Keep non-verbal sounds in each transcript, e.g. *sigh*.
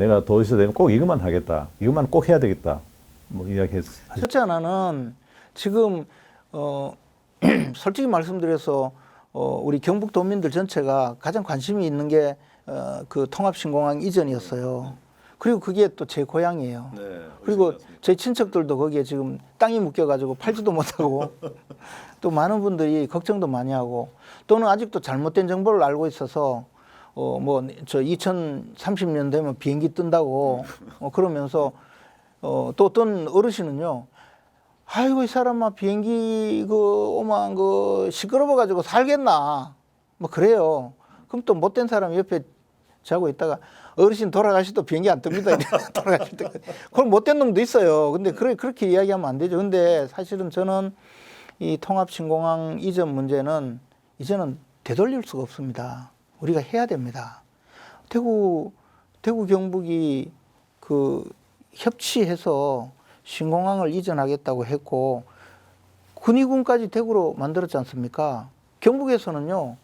내가 더 있어야 되면 꼭 이것만 하겠다. 이것만 꼭 해야 되겠다. 뭐 이야기했어. 첫째 하나는 지금 어 *clears throat* 솔직히 말씀드려서 어 우리 경북 도민들 전체가 가장 관심이 있는 게어그 통합 신공항 이전이었어요. 그리고 그게 또 제 고향이에요. 네. 그리고 제 친척들도 거기에 지금 땅이 묶여가지고 팔지도 못하고 *laughs* 또 많은 분들이 걱정도 많이 하고 또는 아직도 잘못된 정보를 알고 있어서 어 뭐 저 2030년 되면 비행기 뜬다고 어 그러면서 어 또 어떤 어르신은요 아이고 이 사람아 비행기 그 오만 그 시끄러워 가지고 살겠나? 뭐 그래요. 그럼 또 못된 사람 옆에 자고 있다가 어르신 돌아가시도 비행기 안 뜹니다. *laughs* 돌아가실 때. 그럼 못된 놈도 있어요. 근데 그래 그렇게 이야기하면 안 되죠. 근데 사실은 저는 이 통합 신공항 이전 문제는 이제는 되돌릴 수가 없습니다 우리가 해야 됩니다 대구 대구 경북이 그 협치해서 신공항을 이전하겠다고 했고 군의군까지 대구로 만들었지 않습니까? 경북에서는요.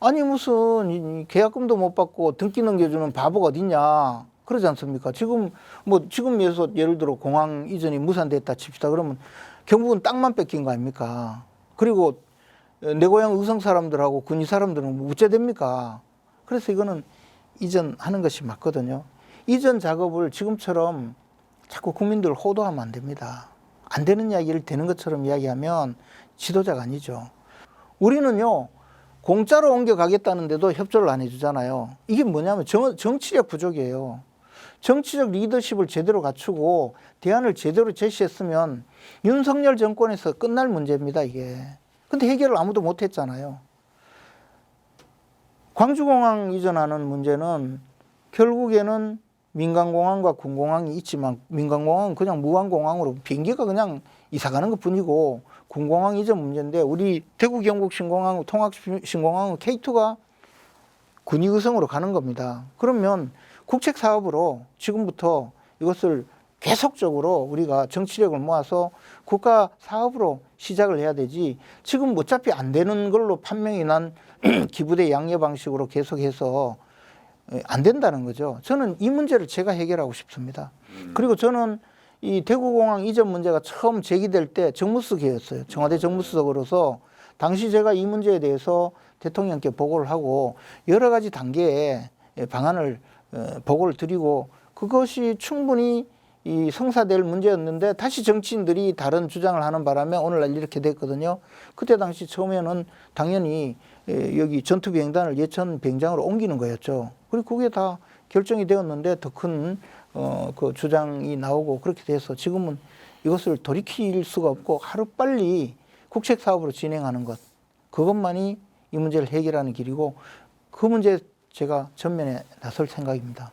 아니 무슨 이 계약금도 못 받고 등기 넘겨주는 바보가 어딨냐 그러지 않습니까? 지금 뭐 지금에서 예를 들어 공항 이전이 무산됐다 칩시다 그러면 경북은 땅만 뺏긴 거 아닙니까? 그리고 내 고향 의성 사람들하고 군위 사람들은 뭐 어째 됩니까? 그래서 이거는 이전하는 것이 맞거든요. 이전 작업을 지금처럼 자꾸 국민들 호도하면 안 됩니다. 안 되는 이야기를 되는 것처럼 이야기하면 지도자가 아니죠. 우리는요, 공짜로 옮겨가겠다는데도 협조를 안 해주잖아요. 이게 뭐냐면 정, 정치력 부족이에요. 정치적 리더십을 제대로 갖추고 대안을 제대로 제시했으면 윤석열 정권에서 끝날 문제입니다, 이게. 근데 해결을 아무도 못 했잖아요. 광주공항 이전하는 문제는 결국에는 민간공항과 군공항이 있지만 민간공항은 그냥 무한공항으로 비행기가 그냥 이사 가는 것 뿐이고 군공항 이전 문제인데 우리 대구 경북 신공항 통합 신공항은 K2가 군의구성으로 가는 겁니다. 그러면 국책 사업으로 지금부터 이것을 계속적으로 우리가 정치력을 모아서 국가 사업으로 시작을 해야 되지 지금 어차피 안 되는 걸로 판명이 난 *clears throat* 기부대 양녀 방식으로 계속해서 안 된다는 거죠. 저는 이 문제를 제가 해결하고 싶습니다. 그리고 저는 이 대구공항 이전 문제가 처음 제기될 때 정무수석이었어요. 청와대 정무수석으로서 당시 제가 이 문제에 대해서 대통령께 보고를 하고 여러 가지 단계의 방안을 어, 보고를 드리고 그것이 충분히 이 성사될 문제였는데 다시 정치인들이 다른 주장을 하는 바람에 오늘날 이렇게 됐거든요. 그때 당시 처음에는 당연히 에, 여기 전투 비행단을 예천 비행장으로 옮기는 거였죠. 그리고 그게 다 결정이 되었는데 더 큰 어, 그 주장이 나오고 그렇게 돼서 지금은 이것을 돌이킬 수가 없고 하루 빨리 국책 사업으로 진행하는 것 그것만이 이 문제를 해결하는 길이고 그 문제 제가 전면에 나설 생각입니다.